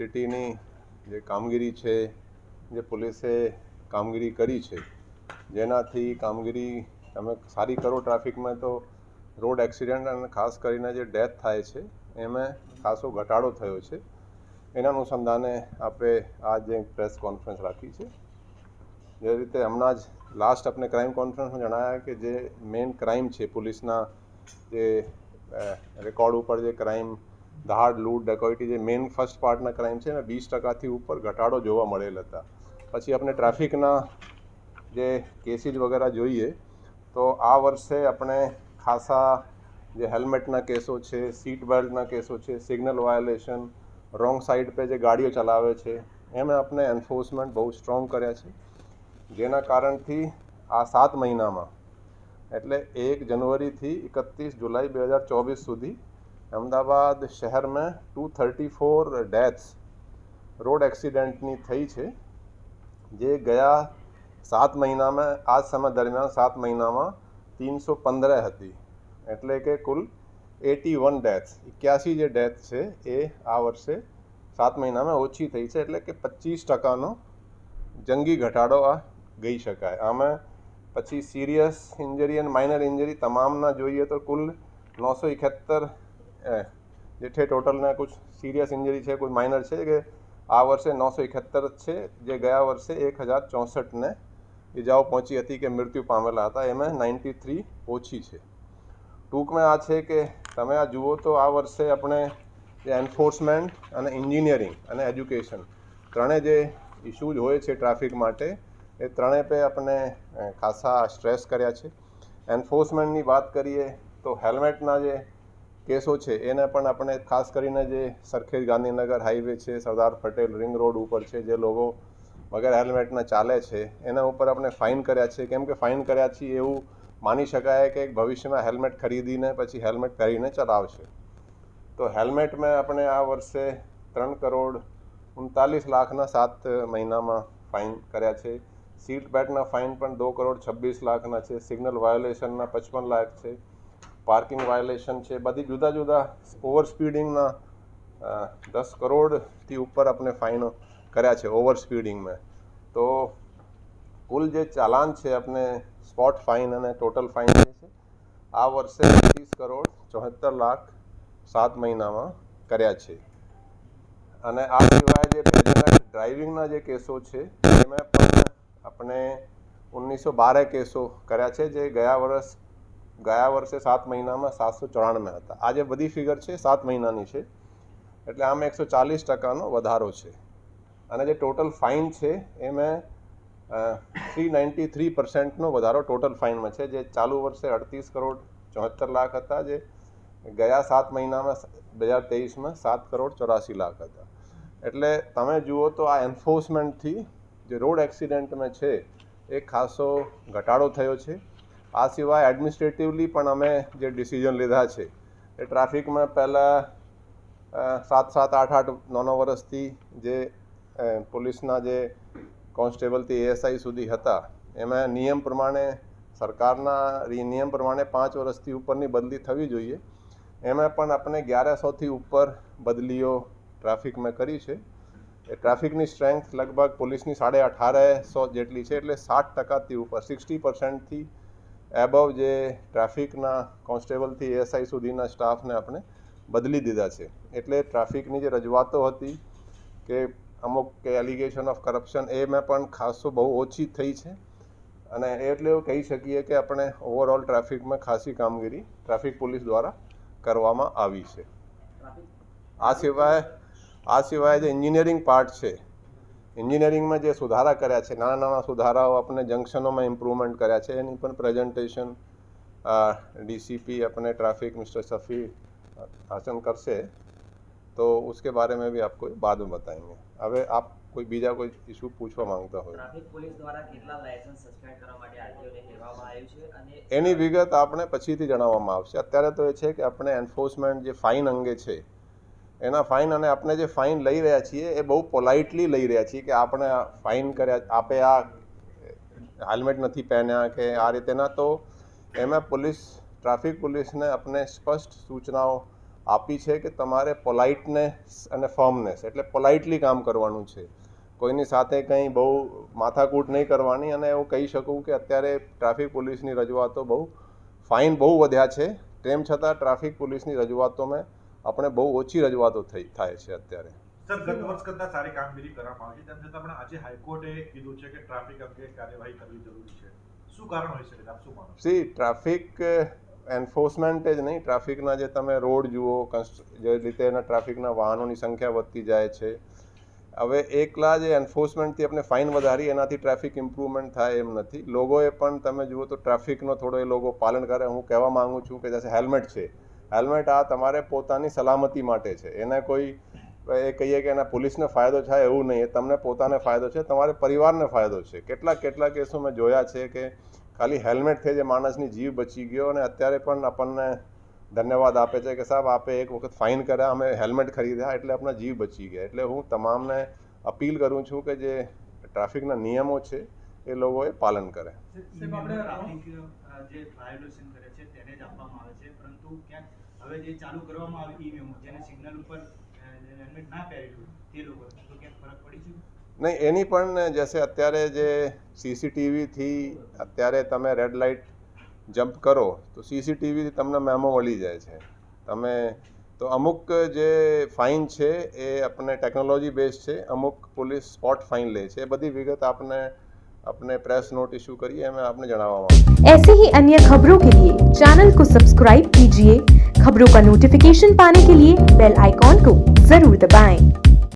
સિટીની જે કામગીરી છે, જે પોલીસે કામગીરી કરી છે, જેનાથી કામગીરી તમે સારી કરો ટ્રાફિકમાં તો રોડ એક્સિડન્ટ અને ખાસ કરીને જે ડેથ થાય છે, એમાં ખાસો ઘટાડો થયો છે. એના અનુસંધાને આપણે આજે પ્રેસ કોન્ફરન્સ રાખી છે. જે રીતે હમણાં જ લાસ્ટ આપણે ક્રાઇમ કોન્ફરન્સમાં જણાવ્યા કે જે મેઇન ક્રાઇમ છે પોલીસના જે રેકોર્ડ ઉપર જે ક્રાઇમ દહાડ લૂંટ ડકોઇટી જે મેઇન ફર્સ્ટ પાર્ટના ક્રાઇમ છે ને, વીસ ટકાથી ઉપર ઘટાડો જોવા મળેલ હતા. પછી આપણે ટ્રાફિકના જે કેસીસ વગેરે જોઈએ, તો આ વર્ષે આપણે ખાસા જે હેલ્મેટના કેસો છે સીટ બેલ્ટના કેસો છે સિગ્નલ વાયોલેશન રોંગ સાઈડ પે જે ગાડીઓ ચલાવે છે, એમાં આપણે એન્ફોર્સમેન્ટ બહુ સ્ટ્રોંગ કર્યા છે. જેના કારણથી આ સાત મહિનામાં, એટલે એક જનવરીથી એકત્રીસ જુલાઈ બે હજાર ચોવીસ સુધી અમદાવાદ શહેરમાં two thirty four deaths road એક્સિડન્ટની થઈ છે. જે ગયા સાત મહિનામાં આ સમય દરમિયાન સાત મહિનામાં તીનસો પંદર હતી. એટલે કે કુલ એટી વન ડેથ્સ એક્યાસી જે ડેથ છે, એ આ વર્ષે સાત મહિનામાં ઓછી થઈ છે. એટલે કે પચીસ ટકાનો જંગી ઘટાડો આ ગઈ શકાય. આમાં પછી સિરિયસ ઇન્જરી અને માઇનર ઇન્જરી તમામના જોઈએ તો કુલ નવસો એકોતેર જે છે ટોટલના કુછ સિરિયસ ઇન્જરી છે, કોઈ માઇનર છે કે આ વર્ષે નવસો એકોતેર છે, જે ગયા વર્ષે એક હજાર ચોસઠને ઇજાઓ પહોંચી હતી કે મૃત્યુ પામેલા હતા, એમાં નાઇન્ટી થ્રી ઓછી છે. ટૂંકમાં આ છે કે તમે આ જુઓ તો આ વર્ષે આપણે જે એન્ફોર્સમેન્ટ અને એન્જિનિયરિંગ અને એજ્યુકેશન ત્રણેય જે ઇશ્યુઝ હોય છે ટ્રાફિક માટે, એ ત્રણેય પે આપણે ખાસા સ્ટ્રેસ કર્યા છે. એન્ફોર્સમેન્ટની વાત કરીએ તો હેલ્મેટના જે કેસો છે, એને પણ આપણે ખાસ કરીને જે સરખેજ ગાંધીનગર હાઈવે છે, સરદાર પટેલ રિંગ રોડ ઉપર છે, જે લોકો વગર હેલ્મેટના ચાલે છે, એના ઉપર આપણે ફાઇન કર્યા છે. કેમ કે ફાઇન કર્યા છીએ એવું માની શકાય કે ભવિષ્યમાં હેલ્મેટ ખરીદીને પછી હેલ્મેટ પહેરીને ચલાવશે. તો હેલ્મેટમાં આપણે આ વર્ષે ત્રણ કરોડ ઉનતાલીસ લાખના સાત મહિનામાં ફાઇન કર્યા છે. સીટ બેલ્ટના ફાઇન પણ દો કરોડ છવ્વીસ લાખના છે. સિગ્નલ વાયોલેશનના પચપન લાખ છે. પાર્કિંગ વાયોલેશન છે, બધી જુદા જુદા ઓવર સ્પીડિંગના દસ કરોડથી ઉપર આપણે ફાઇન કર્યા છે ઓવર સ્પીડિંગમાં. તો કુલ જે ચાલાન છે આપણે સ્પોટ ફાઇન અને ટોટલ ફાઇન છે, આ વર્ષે ત્રીસ કરોડ ચોહત્તર લાખ સાત મહિનામાં કર્યા છે. અને આ સિવાય જે ડ્રાઇવિંગના જે કેસો છે, એમાં પણ આપણે ઓગણીસો બારે કેસો કર્યા છે, જે ગયા વર્ષ ગયા વર્ષે સાત મહિનામાં સાતસો ચોરાણમે હતા. આજે બધી ફિગર છે, સાત મહિનાની છે. એટલે આમાં એકસો ચાલીસ ટકાનો વધારો છે. અને જે ટોટલ ફાઇન છે એ મેં થ્રી નાઇન્ટી થ્રી પર્સન્ટનો વધારો ટોટલ ફાઇનમાં છે. જે ચાલુ વર્ષે અડતીસ કરોડ ચોહત્તર લાખ હતા. જે ગયા સાત મહિનામાં બે હજાર તેવીસમાં સાત કરોડ ચોરાસી લાખ હતા. એટલે તમે જુઓ તો આ એન્ફોર્સમેન્ટથી જે રોડ એક્સિડન્ટમાં છે, એ ખાસો ઘટાડો થયો છે. આ સિવાય એડમિનિસ્ટ્રેટિવલી પણ અમે જે ડિસિઝન લીધા છે, એ ટ્રાફિકમાં પહેલાં સાત સાત, આઠ આઠ નોનો વર્ષથી જે પોલીસના જે કોન્સ્ટેબલથી એએસઆઈ સુધી હતા, એમાં નિયમ પ્રમાણે સરકારના નિયમ પ્રમાણે પાંચ વર્ષથી ઉપરની બદલી થવી જોઈએ. એમાં પણ આપણે અગિયારસોથી ઉપર બદલીઓ ટ્રાફિકમાં કરી છે. એ ટ્રાફિકની સ્ટ્રેન્થ લગભગ પોલીસની સાડે અઠારસો જેટલી છે, એટલે સાઠ ટકાથી ઉપર સિક્સટી પર્સન્ટથી એબવ જે ટ્રાફિકના કોન્સ્ટેબલથી એએસઆઈ સુધીના સ્ટાફને આપણે બદલી દીધા છે. એટલે ટ્રાફિકની જે રજૂઆતો હતી કે અમુક કે એલિગેશન ઓફ કરપ્શન એમાં પણ ખાસો બહુ ઓછી થઈ છે. અને એટલે એવું કહી શકીએ કે આપણે ઓવરઓલ ટ્રાફિકમાં ખાસી કામગીરી ટ્રાફિક પોલીસ દ્વારા કરવામાં આવી છે. આ સિવાય આ સિવાય જે એન્જિનિયરિંગ પાર્ટ છે એન્જિનિયરિંગમાં જે સુધારા કર્યા છે નાના નાના સુધારાઓ આપણે જંક્શનોમાં ઇમ્પ્રુવમેન્ટ કર્યા છે એની પણ પ્રેઝન્ટેશન ડીસીપી अपने ट्रैफिक मिस्टर शफी हासन करसे तो उसके बारे में भी आपको बाद में बताएंगे હવે આપ કોઈ બીજા કોઈ ઇસ્યુ પૂછવા માંગતા હોય ટ્રાફિક પોલીસ દ્વારા કેટલા લાયસન્સ સસ્પેન્ડ કરવા માટે આરટીઓને કહેવામાં આવ્યું છે અને એની વિગત આપણે પછીથી જણાવવામાં આવશે અત્યારે તો એ છે કે આપણે એન્ફોર્સમેન્ટ જે ફાઇન અંગે છે એના ફાઇન અને આપણે જે ફાઇન લઈ રહ્યા છીએ, એ બહુ પોલાઇટલી લઈ રહ્યા છીએ કે આપણે ફાઇન કર્યા, આપે આ હેલ્મેટ નથી પહેર્યા કે આ રીતેના તો એમાં પોલીસ ટ્રાફિક પોલીસને આપણે સ્પષ્ટ સૂચનાઓ આપી છે કે તમારે પોલાઇટનેસ અને ફર્મનેસ એટલે પોલાઇટલી કામ કરવાનું છે. કોઈની સાથે કંઈ બહુ માથાકૂટ નહીં કરવાની અને હું કહી શકું કે અત્યારે ટ્રાફિક પોલીસની રજૂઆતો બહુ ફાઇન બહુ વધ્યા છે. તેમ છતાં ટ્રાફિક પોલીસની રજૂઆતોમાં આપણે બહુ ઓછી રજૂઆતો થઈ થાય છે અત્યારે. સર ગત વર્ષ કરતાં સારી કામગીરી કરવામાં આવી છે. તેમ છતાં પણ આજે હાઈકોર્ટે કીધું છે કે ટ્રાફિક અંગે કાર્યવાહી કરવી જરૂરી છે. શું કારણ હોઈ શકે આપ શું માનો? સી ટ્રાફિક એન્ફોર્સમેન્ટ જ નહીં. ટ્રાફિકના જે તમે રોડ જુઓ જે રીતે એના ટ્રાફિકના વાહનોની સંખ્યા વધતી જાય છે. હવે એકલા જે એન્ફોર્સમેન્ટથી આપણે ફાઇન વધારી એનાથી ટ્રાફિક ઇમ્પ્રુવમેન્ટ થાય એમ નથી. લોકોએ પણ તમે જુઓ તો ટ્રાફિકનો થોડો એ લોકો પાલન કરે. હું કહેવા માંગુ છું કે જैसे હેલ્મેટ છે. હેલ્મેટ આ તમારે પોતાની સલામતી માટે છે. એને કોઈ, એ કહીએ કે એના પોલીસને ફાયદો થાય એવું નહીં. તમને પોતાને ફાયદો છે, તમારે પરિવારને ફાયદો છે. કેટલા કેટલા કેસો મેં જોયા છે કે ખાલી હેલ્મેટથી જે માણસની જીવ બચી ગયો અને અત્યારે પણ આપણને ધન્યવાદ આપે છે કે સાહેબ, આપે એક વખત ફાઇન કર્યા, અમે હેલ્મેટ ખરીદ્યા એટલે આપણા જીવ બચી ગયા. એટલે હું તમામને અપીલ કરું છું કે જે ટ્રાફિકના નિયમો છે એ લોકોએ પાલન કરે. આપણે નહીં એની પણ જશે અત્યારે જે સીસીટીવીથી અત્યારે તમે રેડ લાઇટ જમ્પ કરો તો સીસીટીવીથી તમને મેમો મળી જાય છે. તમે તો અમુક જે ફાઇન છે એ આપણે ટેકનોલોજી બેઝ છે અમુક પોલીસ સ્પોટ ફાઇન લે છે એ બધી વિગત આપને अपने प्रेस नोट इशू करिए, मैं आपने जनावा ऐसे ही अन्य खबरों के लिए चैनल को सब्सक्राइब कीजिए खबरों का नोटिफिकेशन पाने के लिए बेल आइकॉन को ज़रूर दबाएँ।